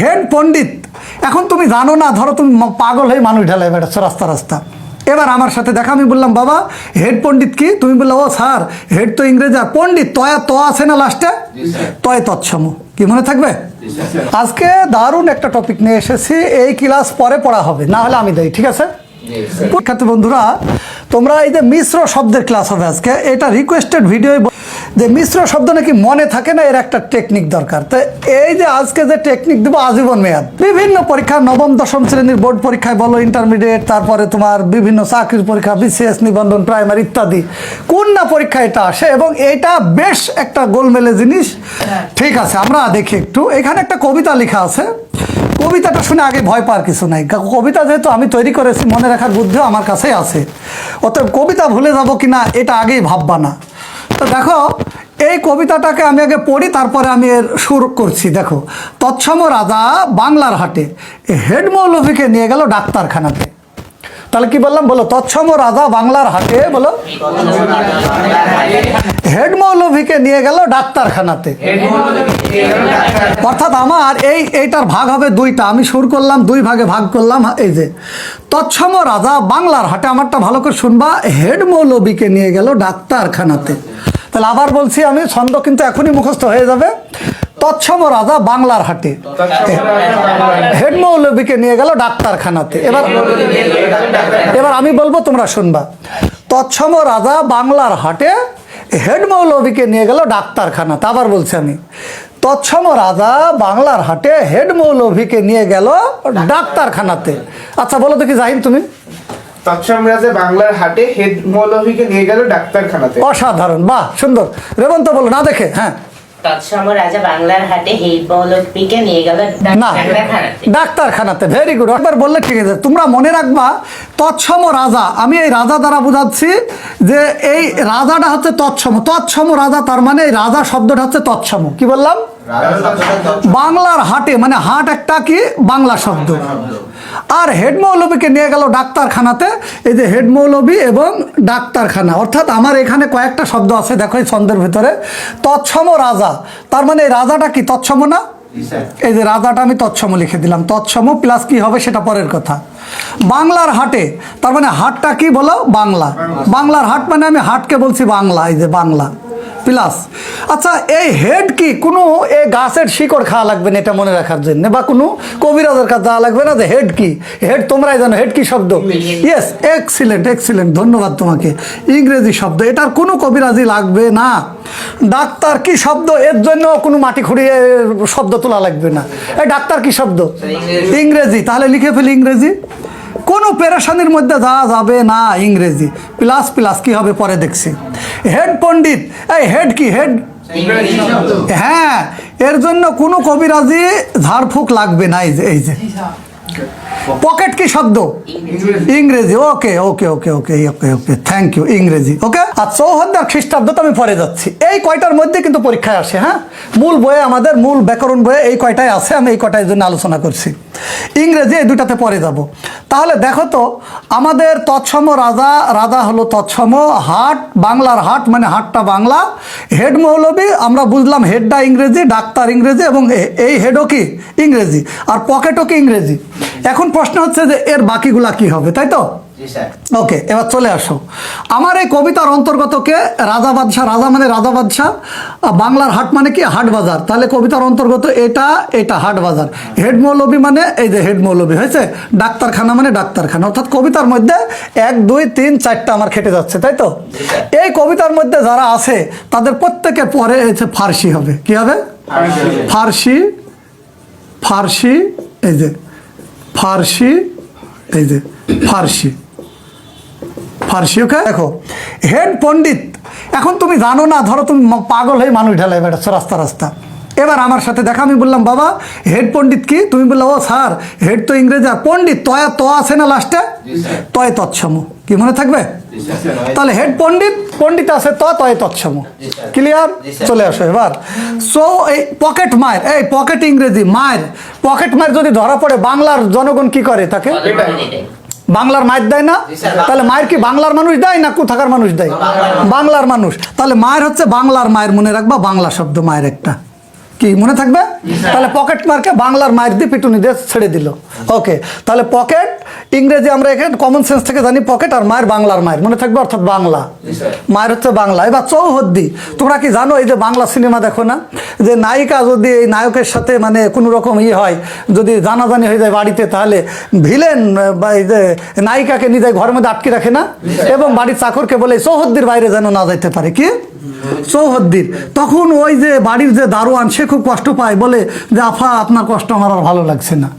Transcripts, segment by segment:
Head পণ্ডিত এখন তুমি জানো না ধরো তুমি পাগল হয়ে মানুষ ঢালাই বেড়াচ্ছ রাস্তা রাস্তা। এবার আমার সাথে দেখা আমি বললাম বাবা হেড পণ্ডিত কি? তুমি বললে ও স্যার হেড তো ইংরেজি আর পণ্ডিত তয়া তো আছে না লাস্টে? তয় তৎসম। কি মনে থাকবে? আজকে দারুণ একটা টপিক নিয়ে এসেছি এই ক্লাস পরে পড়া হবে না হলে আমি দেই ঠিক আছে? পরীক্ষার্থী বন্ধুরা তোমরা এই যে মিশ্র শব্দের ক্লাস হবে আজকে এটা রিকোয়েস্টেড ভিডিও যে মিশ্র শব্দ নাকি মনে থাকে না এর একটা টেকনিক দরকার। তো এই যে আজকে যে টেকনিক দেবো আজীবন মেয়াদ। বিভিন্ন পরীক্ষা নবম দশম শ্রেণির বোর্ড পরীক্ষায় বলো ইন্টারমিডিয়েট তারপরে তোমার বিভিন্ন চাকরির পরীক্ষা বিসিএস নিবন্ধন প্রাইমারি ইত্যাদি। কোন না পরীক্ষা এটা আসে? এবং এটা বেশ একটা গোলমেলে জিনিস। ঠিক আছে আমরা দেখি একটু। এখানে একটা কবিতা লেখা আছে। কবিতাটা শুনে আগে ভয় পাওয়ার কিছু নাই। কবিতা যেহেতু আমি তৈরি করেছি মনে রাখার বুদ্ধিও আমার কাছেই আছে। অতএব কবিতা ভুলে যাব কি না এটা আগেই ভাববা না। তো দেখো এই কবিতাটাকে আমি আগে পড়ি, তারপরে আমি এর সুর করছি। দেখো, তৎসম রাজা বাংলার হাটে হেড মৌলভীকে নিয়ে গেল ডাক্তারখানাতে। তাহলে কি বললাম? বলো, তৎসম রাজা বাংলার হাটে, বলো হেড মৌলভীকে নিয়ে গেল ডাক্তারখানাতে। অর্থাৎ আমার এই, এইটার ভাগ হবে দুইটা। আমি সুর করলাম, দুই ভাগে ভাগ করলাম, এই যে, তৎসম রাজা বাংলার হাটে আমারটা ভালো করে শুনবা হেড মৌলবীকে নিয়ে গেল ডাক্তারখানাতে। তাহলে আবার বলছি আমি, ছন্দ কিন্তু এখনই মুখস্থ হয়ে যাবে। তৎসম রাজা বাংলার হাটে। হেড মৌলবীকে নিয়ে গেল ডাক্তারখানাতে। এবার এবার আমি বলব, তোমরা শুনবা। তৎসম রাজা বাংলার হাটে হেড মৌলবীকে নিয়ে গেল ডাক্তারখানাতে আবার বলছি আমি। তৎসম রাজা বাংলার হাটে হেড মৌলভীকে নিয়ে গেল ডাক্তারখানাতে। আচ্ছা বলো দেখি, জাহিন তুমি। তৎসম রাজা বাংলার হাটে হেড মৌলভীকে নিয়ে গেল ডাক্তারখানাতে। অসাধারণ বাহ সুন্দর। রেবন্ত বলো না দেখে হ্যাঁ। তৎসম রাজা বাংলার হাটে হেড মৌলভীকে নিয়ে গেল না ডাক্তারখানাতে। ডাক্তারখানাতে ভেরি গুড একবার বললে ঠিক আছে। তোমরা মনে রাখবা তৎসম রাজা আমি এই রাজা দ্বারা বোঝাচ্ছি যে এই রাজাটা হচ্ছে তৎসম। তৎসম রাজা তার মানে এই রাজা শব্দটা হচ্ছে তৎসম। কি বললাম? বাংলার হাটে মানে হাট একটা কি? বাংলা শব্দ। আর হেড মৌলবীকে নিয়ে গেল ডাক্তারখানাতে, এই যে হেড মৌলবী এবং ডাক্তারখানা। অর্থাৎ আমার এখানে কয়েকটা শব্দ আছে, দেখো এই ছন্দের ভিতরে। তৎসম রাজা। তার মানে এই রাজাটা কি? তৎসম না? এই যে রাজাটা আমি তৎসম লিখে দিলাম। তৎসম প্লাস কি হবে সেটা পরের কথা। বাংলার হাটে, তার মানে হাটটা কি বলো? বাংলা। বাংলার হাট মানে আমি হাটকে বলছি বাংলা, এই যে বাংলা। প্লাস। আচ্ছা এই হেড কি কোনো এই গাছের শিকড় খাওয়া লাগবে না এটা মনে রাখার জন্য? বা কোনো কবিরাজের কাছে যাওয়া লাগবে না যে হেড কি? হেড তোমরাই জানো হেড কি শব্দ? ইয়েস এক্সিলেন্ট এক্সিলেন্ট ধন্যবাদ তোমাকে। ইংরেজি শব্দ এটার কোনো কবিরাজি লাগবে না। ডাক্তার কি শব্দ? এর জন্য কোনো মাটি খুঁড়িয়ে শব্দ তোলা লাগবে না। এই ডাক্তার কি শব্দ? ইংরেজি। তাহলে লিখে ফেলি ইংরেজি। কোনো পেরেশানির মধ্যে যাওয়া যাবে না ইংরেজি। প্লাস প্লাস কি হবে? পরে দেখছি। হেড পণ্ডিত। এই হেড কি? হেড? হ্যাঁ এর জন্য কোনো কবিরাজি ঝাড়ফুঁক লাগবে না এই যে এই যে। পকেট কি শব্দ? ইংরেজি। ওকে ওকে ওকে ওকে ওকে ওকে থ্যাংক ইউ ইংরেজি ওকে আর চৌহদ্দার খ্রিস্টাব্দ তো আমি পরে যাচ্ছি। এই কয়টার মধ্যে কিন্তু পরীক্ষায় আসে হ্যাঁ? মূল বইয়ে আমাদের মূল ব্যাকরণ বইয়ে এই কয়টায় আছে আমি এই কয়টার জন্য আলোচনা করছি। ইংরেজি এই দুটাতে পরে যাব। তাহলে দেখো তো আমাদের তৎসম রাজা রাজা হলো তৎসম হাট বাংলার হাট মানে হাটটা বাংলা। হেড মৌলবী আমরা বুঝলাম হেডটা ইংরেজি ডাক্তার ইংরেজি এবং এই হেডও কি ইংরেজি আর পকেটও কি ইংরেজি। এখন প্রশ্ন হচ্ছে যে এর বাকিগুলা কি হবে তাই তো? ওকে এবার চলে আসো। আমার এই কবিতার অন্তর্গত কে? রাজা বাদশাহ রাজা মানে রাজা বাদশাহ বাংলার হাট মানে কি? হাট বাজার। তাহলে কবিতার অন্তর্গত এটা এটা হাট বাজার। হেড মৌলবী মানে এই যে হেড মৌলবী হয়েছে? ডাক্তারখানা মানে ডাক্তারখানা। অর্থাৎ কবিতার মধ্যে এক দুই তিন চারটা আমার খেটে যাচ্ছে তাই তো? এই কবিতার মধ্যে যারা আছে তাদের প্রত্যেকে পরে হচ্ছে ফার্সি হবে। কি হবে? ফার্সি ফার্সি এই যে ফার্সি, এই যে ফার্সি। ফার্সি ওকে দেখো, হেড পণ্ডিত, এখন তুমি জানো না, ধরো তুমি পাগল হয়ে মানুষ ঢালাই বেড়াচ্ছ রাস্তা রাস্তা। এবার আমার সাথে দেখা আমি বললাম বাবা হেড পণ্ডিত কি? তুমি বললে ও স্যার হেড তো ইংরেজি আর পণ্ডিত তয়া ত আছে না লাস্টে? তয় তৎসম। কি মনে থাকবে? তাহলে হেড পণ্ডিত পণ্ডিত আছে ত তয় তৎসম। ক্লিয়ার চলে আসো এবার। সো এই পকেট মায়ের এই পকেট ইংরেজি মায়ের পকেট মায়ের যদি ধরা পড়ে বাংলার জনগণ কি করে তাকে? বাংলার মায়ের দেয়। না? তাহলে মায়ের কি বাংলার মানুষ দেয় না কোথাকার মানুষ দেয়? বাংলার মানুষ। তাহলে মায়ের হচ্ছে বাংলার মায়ের মনে রাখবা বাংলা শব্দ মায়ের একটা। কি মনে থাকবে? তাহলে পকেট মার্কে বাংলার মায়ের দিয়ে পিটুনি দিয়ে ছেড়ে দিল। ওকে তাহলে পকেট ইংরেজি আমরা এখানে কমন সেন্স থেকে জানি পকেট আর মায়ের বাংলার মায়ের মনে থাকবে অর্থাৎ বাংলা। মায়ের হচ্ছে বাংলা। এবার চৌহদ্দি তোমরা কি জানো এই যে বাংলা সিনেমা দেখো না? যে নায়িকা যদি এই নায়কের সাথে মানে কোনো রকম ই হয় যদি জানাজানি হয়ে যায় বাড়িতে তাহলে ভিলেন বা এই যে নায়িকাকে নিজে ঘরের মধ্যে আটকে রাখে না? এবং বাড়ির চাকরকে বলে চৌহদ্দির বাইরে যেন না যাইতে পারে। কি? চৌহদ্দির। তখন ওই যে বাড়ির যে দারোয়ান সে খুব কষ্ট পায়। বলে যে আফা আপনার কষ্ট আমার আর ভালো লাগছে না।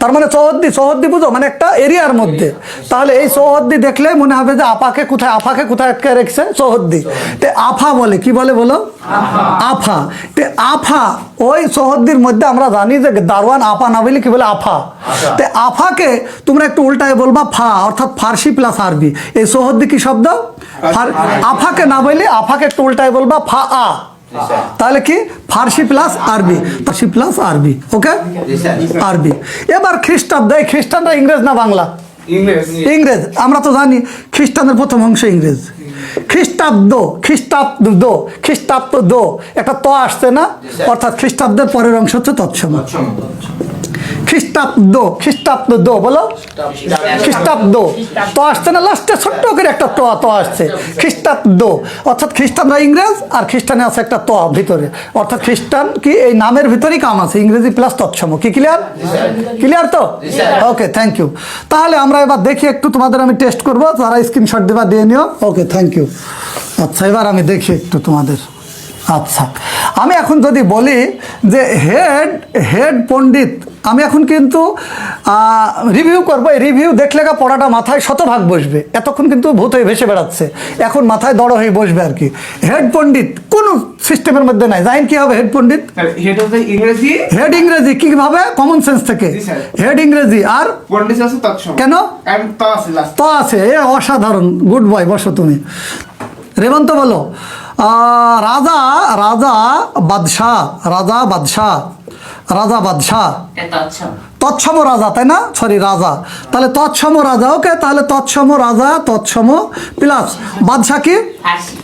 তার মানে চৌহদ্দি চৌহদ্দি বুঝো মানে একটা এরিয়ার মধ্যে। তাহলে এই চৌহদ্দি দেখলে মনে হবে যে আপাকে কোথায় আফাকে কোথায় আটকে রেখেছে চৌহদ্দি তে আফা বলে কি বলে বলো? আফা। তে আফা ওই চৌহদ্দির মধ্যে আমরা জানি যে দারোয়ান আপা না বলে কি বলে? আফা। তে আফাকে তোমরা একটু উল্টায় বলবা ফা অর্থাৎ ফার্সি প্লাস আরবি। এই চৌহদ্দি কি শব্দ? আফাকে না বলে আফাকে একটু উল্টায় বলবা ফা আ। তাহলে কি? ফার্সি প্লাস আরবি ফার্সি প্লাস আরবি ওকে আরবি এবার খ্রিস্টাব্দ এই খ্রিস্টানরা ইংরেজ না বাংলা? ইংরেজ আমরা তো জানি খ্রিস্টানের প্রথম অংশ ইংরেজ। খ্রিস্টাব্দ খ্রিস্টাব্দ খ্রিস্টাব্দ একটা ত আসছে না? অর্থাৎ খ্রিস্টাব্দের পরের অংশ হচ্ছে তৎসম। খ্রিস্টাব্দ খ্রিস্টাব্দ, বলো? খ্রিস্টাব্দ। তো আসছে না লাস্টে ছোট্ট করে একটা ত ত আসছে। খ্রিস্টাব্দ। অর্থাৎ খ্রিস্টানরা ইংরেজ আর খ্রিস্টানে আছে একটা ত ভিতরে। অর্থাৎ খ্রিস্টান কি এই নামের ভিতরেই কাম আছে, ইংরেজি প্লাস তৎসম। কি ক্লিয়ার ক্লিয়ার তো? ওকে থ্যাংক ইউ তাহলে আমরা এবার দেখি একটু তোমাদের আমি টেস্ট করব, তারা স্ক্রিনশট দেবা, দিয়ে নিও। ওকে থ্যাংক ইউ আচ্ছা এবার আমি দেখি একটু তোমাদের। আচ্ছা আমি এখন যদি বলি যে হেড হেড পণ্ডিত আমি এখন কিন্তু রিভিউ করব। এই রিভিউ দেখলে গা পড়াটা মাথায় শতভাগ বসবে। এতক্ষণ কিন্তু ভূত হয়ে ভেসে বেড়াচ্ছে। এখন মাথায় দড় হয়ে বসবে আর কি। হেড পণ্ডিত কোন সিস্টেমের মধ্যে নাই। জানেন কি হবে হেড পণ্ডিত? হেড ইংরেজি? হেড ইংরেজি কীভাবে? কমন সেন্স থেকে। হেড ইংরেজি আর কেন? তো আছে এ অসাধারণ। গুড বয় বসো তুমি। রেবন্ত বলো। রাজা রাজা বাদশাহ রাজা বাদশাহ। রাজা বাদশাহ। এটা তৎসম। তৎসম রাজা তাই না? সরি রাজা। তাহলে তৎসম রাজা ওকে? তাহলে তৎসম রাজা তৎসম প্লাস বাদশাহ কি?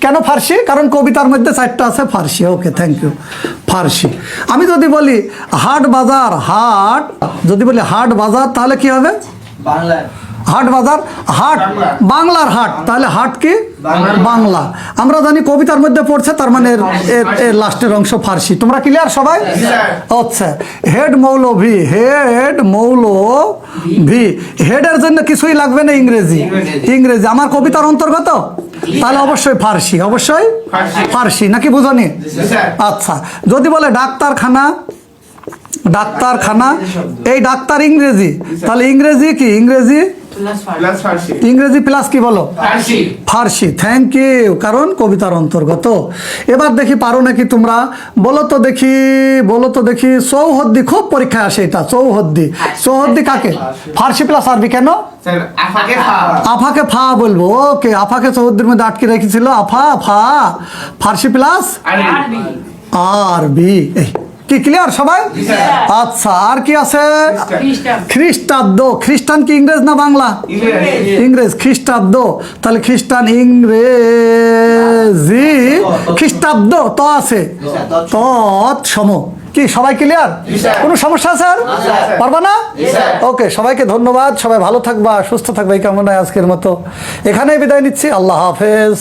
কেন ফার্সি? কারণ কবিতার মধ্যে চারটা আছে ফার্সি। ওকে থ্যাংক ইউ ফার্সি। আমি যদি বলি হাট বাজার হাট যদি বলি হাট বাজার তাহলে কি হবে? হাট বাজার হাট বাংলার হাট। তাহলে হাট কি? বাংলা। আমরা জানি কবিতার মধ্যে পড়ছে তার মানে লাস্টের অংশ ফার্সি। তোমরা ক্লিয়ার সবাই? আচ্ছা। হেড মৌল ভি হেড মৌল ভি হেডের জন্য কিছুই লাগবে না ইংরেজি। ইংরেজি। আমার কবিতার অন্তর্গত? তাহলে অবশ্যই ফার্সি। অবশ্যই ফার্সি। নাকি বুঝনি? আচ্ছা। যদি বলে ডাক্তারখানা ডাক্তারখানা এই ডাক্তার ইংরেজি। তাহলে ইংরেজি কি? ইংরেজি ইংরেজি প্লাস কি বলো? ফার্সি ফার্সি থ্যাংক ইউ কারণ কবিতার অন্তর্গত। এবার দেখি পারো নাকি তোমরা? বলো তো দেখি বলো তো দেখি চৌহদ্দি খুব পরীক্ষায় আসে এটা চৌহদ্দি। চৌহদ্দি কাকে? ফার্সি প্লাস আরবি কেন? আফাকে ফা। আফাকে ফা বলব ওকে আফাকে চৌহদ্দির মধ্যে আটকে রেখেছিল আফা ফা। ফার্সি প্লাস আরবি আরবি এই কি ক্লিয়ার সবাই? আচ্ছা আর কি আছে? খ্রিস্টাব্দ। খ্রিস্টান কি ইংরেজ না বাংলা? ইংরেজ। খ্রিস্টাব্দ। তাহলে খ্রিস্টান ইংরেজি। খ্রিস্টাব্দ। ত আছে। তৎসম কি সবাই ক্লিয়ার কোনো সমস্যা স্যার পারবা না? ওকে সবাইকে ধন্যবাদ। সবাই ভালো থাকবা সুস্থ থাকবা এই কামনায় আজকের মতো। এখানেই বিদায় নিচ্ছি। আল্লাহ হাফেজ।